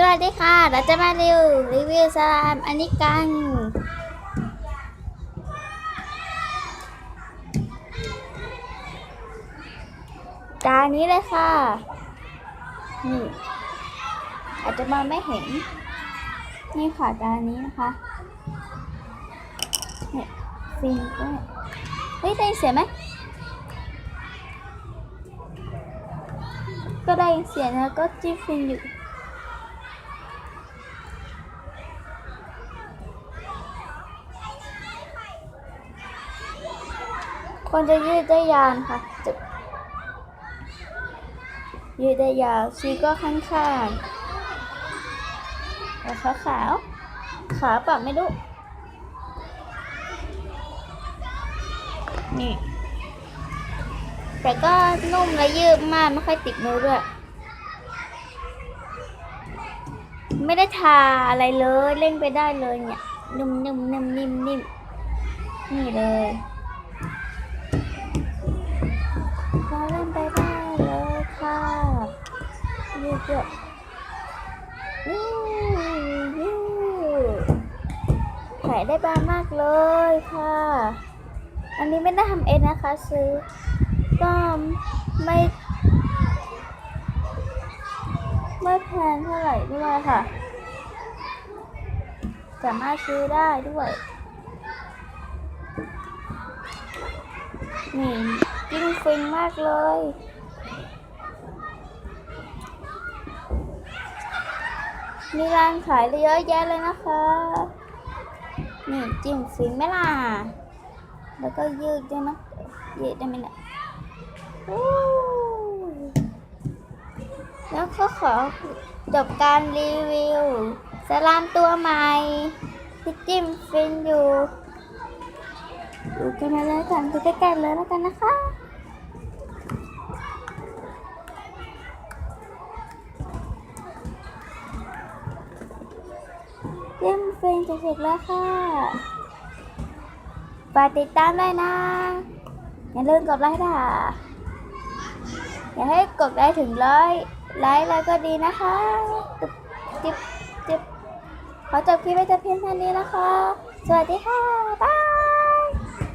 สวัสดีค่ะ เราจะมารีวิวรีวิวสลามอันนี้กัน ตานี้เลยค่ะ นี่ อาจจะมองไม่เห็น นี่ค่ะตานี้นะคะเนี่ยฟินด้วยเฮ้ยได้ยินเสียงไหมก็ได้ยินเสียงแล้วก็จิ้มฟินอยู่ ควรจะยืดได้ยาวนะคะจะยืดได้ยาวชีก็ข้างข้างๆแล้วขาวขาวขาปรับไม่รู้นี่ แต่ก็นุ่มและยืดมากไม่ค่อยติดมือด้วยไม่ได้ทาอะไรเลยเล่นไปได้เลยเนี่ย นุ่มๆนุ่มนิ่มนิ่มนิ่มนี่เลย เยอะนี่ยืดถ่ายได้บางมากเลยค่ะ อันนี้ไม่ได้ทำเองนะคะ ซื้อ ก็ไม่ ไม่แพงเท่าไหร่ด้วยค่ะ สามารถซื้อได้ด้วยนี่กินฟินมากเลย มีร้านขายเยอะแยะเลยนะคะ นี่จิ้มฟินไหมล่ะ แล้วก็ยืดด้วยนะยืดได้ไหมเนี่ยแล้วก็ขอจบการรีวิวสลามตัวใหม่ที่จิ้มฟินอยู่ ดูกันมาเลยกันดูใกล้ๆเลยแล้วกันนะคะ เฟรนจะเสร็จแล้วค่ะฝากติดตามด้วยนะ อย่าลืมกดไลค์ค่ะอย่าให้กดได้ถึงร้อยไลค์แล้วก็ดีนะคะจิ๊บจิ๊บจิ๊บขอจบคลิปไว้แต่เพียงเท่านี้นะคะ สวัสดีค่ะ บ๊าย